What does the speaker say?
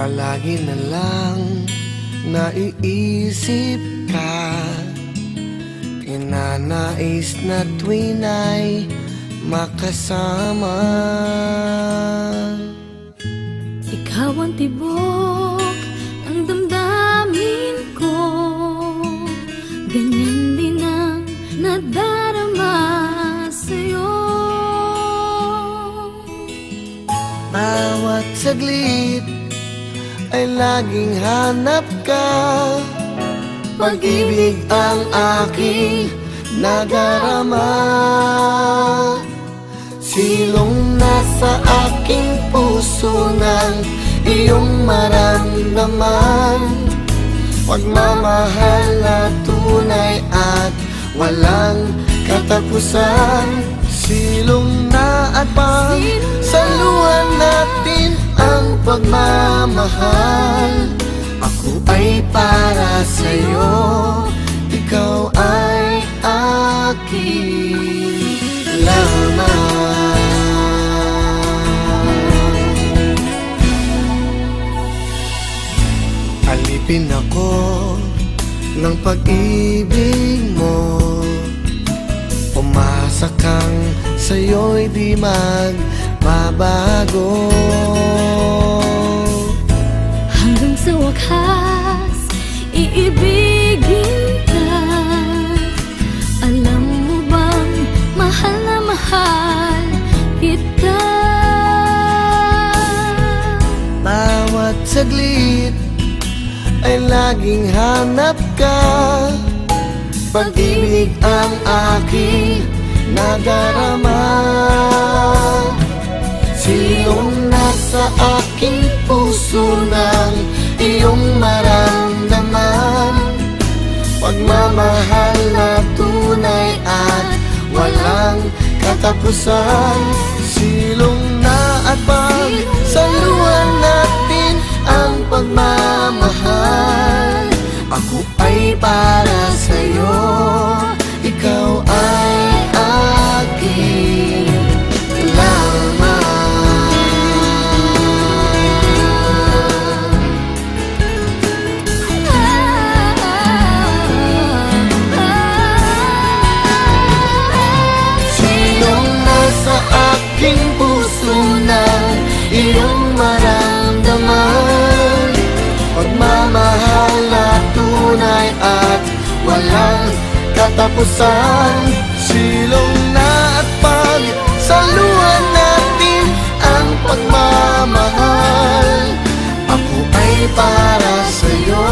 Palagi na lang naiisip ka. Pinanais na tuwin ay makasama. Ikaw ang tibok ng damdamin ko. Ganyan din ang nadarama sa'yo. Bawat saglit ay laging hanap ka. Pag-ibig ang aking nadarama. Silong nasa aking puso ng iyong maramdaman. Pagmamahal na tunay at walang katapusan. Silong na at pag saluhan natin pagmamahal. Ako ay para sa'yo, ikaw ay akin lamang Alipin ako ng pag-ibig mo. Umasa kang sa'yo'y di magbabago saglit ay laging hanap ka. Pag-ibig ang aking nadarama. Sinong nasa aking puso ng iyong maramdaman. Pagmamahal na tunay at walang katapusan. Silong puso na iyong maramdaman. Pagmamahal na tunay at walang katapusan. Silong na at pagsaluhan natin ang pagmamahal. Ako ay para sa'yo,